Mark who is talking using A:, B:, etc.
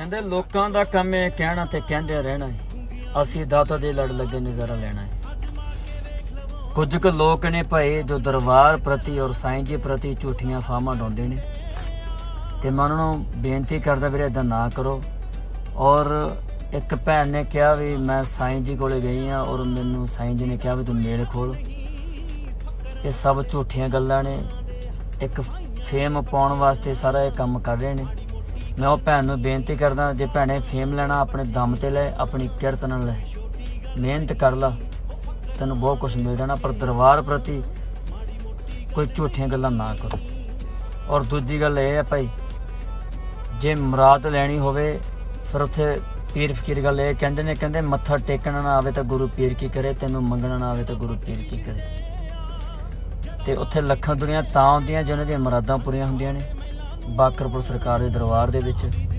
A: ਕਹਿੰਦੇ ਲੋਕਾਂ ਦਾ ਕੰਮ ਹੈ ਕਹਿਣਾ ਤੇ ਕਹਿੰਦੇ ਰਹਿਣਾ ਹੈ ਅਸੀਂ ਦਾਤਾ ਦੇ ਲੜ ਲੱਗੇ ਨਜ਼ਾਰਾ ਲੈਣਾ ਹੈ ਕੁਝ ਕੁ ਲੋਕ ਨੇ ਭਾਈ ਜੋ ਦਰਬਾਰ ਪ੍ਰਤੀ ਔਰ ਸਾਈਂ ਜੀ ਪ੍ਰਤੀ ਝੂਠੀਆਂ ਫਾਹਾਂ ਡਾਉਂਦੇ ਨੇ। ਤੇ ਮੈਂ ਉਹਨਾਂ ਨੂੰ ਬੇਨਤੀ ਕਰਦਾ ਵੀਰੇ ਇਦਾਂ ਨਾ ਕਰੋ। ਔਰ ਇੱਕ ਭੈਣ ਨੇ ਕਿਹਾ ਵੀ ਮੈਂ ਸਾਈਂ ਜੀ ਕੋਲੇ ਗਈ ਆ ਔਰ ਮੈਨੂੰ ਸਾਈਂ ਜੀ ਨੇ ਕਿਹਾ ਵੀ ਤੂੰ ਮੇਲ ਖੋਲ। ਇਹ ਸਭ ਝੂਠੀਆਂ ਗੱਲਾਂ ਨੇ। ਇੱਕ ਫੇਮ ਪਾਉਣ ਵਾਸਤੇ ਸਾਰਾ ਇਹ ਕੰਮ ਕਰ ਰਹੇ ਨੇ। ਮੈਂ ਉਹ ਭੈਣ ਨੂੰ ਬੇਨਤੀ ਕਰਦਾ ਜੇ ਭੈਣੇ ਫੇਮ ਲੈਣਾ, ਆਪਣੇ ਦਮ ਤੇ ਲੈ, ਆਪਣੀ ਕਿਰਤ ਨਾਲ ਲੈ। ਮਿਹਨਤ ਕਰ ਲਾ। ਤੈਨੂੰ ਬਹੁਤ ਕੁਝ ਮਿਲ ਜਾਣਾ, ਪਰ ਦਰਬਾਰ ਪ੍ਰਤੀ ਕੋਈ ਝੂਠੀਆਂ ਗੱਲਾਂ ਨਾ ਕਰੋ। ਔਰ ਦੂਜੀ ਗੱਲ ਇਹ ਹੈ ਭਾਈ, ਜੇ ਮੁਰਾਦ ਲੈਣੀ ਹੋਵੇ, ਫਿਰ ਉੱਥੇ ਪੀਰ ਫਕੀਰ ਗੱਲ ਇਹ ਕਹਿੰਦੇ ਨੇ, ਕਹਿੰਦੇ ਮੱਥਾ ਟੇਕਣਾ ਨਾ ਆਵੇ ਤਾਂ ਗੁਰੂ ਪੀਰ ਕੀ ਕਰੇ, ਤੈਨੂੰ ਮੰਗਣਾ ਨਾ ਆਵੇ ਤਾਂ ਗੁਰੂ ਪੀਰ ਕੀ ਕਰੇ। ਤੇ ਉੱਥੇ ਲੱਖਾਂ ਦੁਨੀਆ ਤਾਂ ਆਉਂਦੀਆਂ ਜਿਹਨਾਂ ਦੀਆਂ ਮੁਰਾਦਾਂ ਪੂਰੀਆਂ ਹੁੰਦੀਆਂ ਨੇ। ਬਾਕਰਪੁਰ ਸਰਕਾਰ ਦੇ ਦਰਬਾਰ ਦੇ ਵਿੱਚ